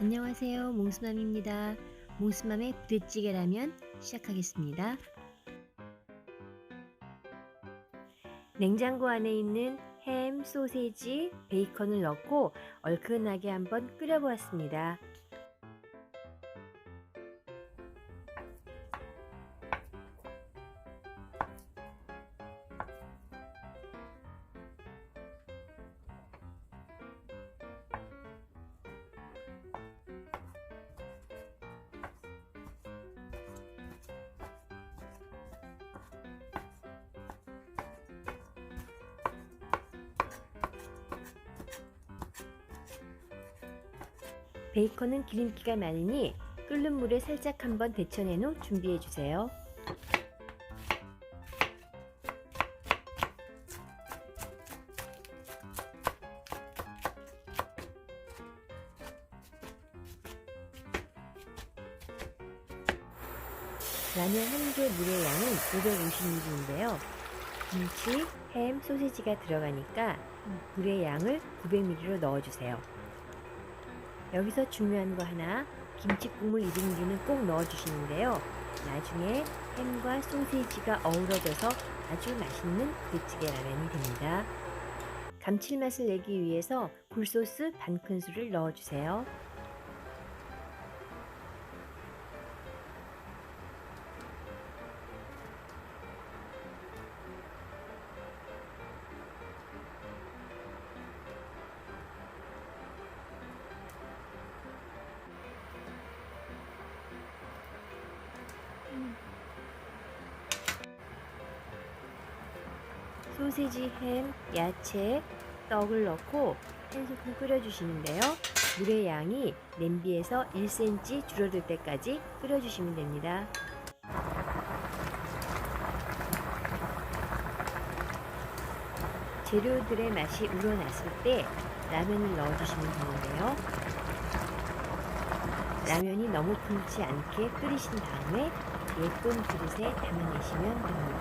안녕하세요. 몽스맘입니다. 몽스맘의 부대찌개 라면 시작하겠습니다. 냉장고 안에 있는 햄, 소세지, 베이컨을 넣고 얼큰하게 한번 끓여보았습니다. 베이컨은 기름기가 많으니 끓는 물에 살짝 한번 데쳐낸 후 준비해 주세요. 라면 한 개 물의 양은 550ml인데요. 김치, 햄, 소시지가 들어가니까 물의 양을 900ml로 넣어주세요. 여기서 중요한 거 하나, 김치 국물 200ml는 꼭 넣어주시는데요. 나중에 햄과 소시지가 어우러져서 아주 맛있는 부대찌개 라면이 됩니다. 감칠맛을 내기 위해서 굴소스 반 큰술을 넣어주세요. 소세지, 햄, 야채, 떡을 넣고 한 소끔 끓여주시는데요. 물의 양이 냄비에서 1cm 줄어들 때까지 끓여주시면 됩니다. 재료들의 맛이 우러났을 때 라면을 넣어주시면 되는데요. 라면이 너무 불지 않게 끓이신 다음에 예쁜 그릇에 담아내시면 됩니다.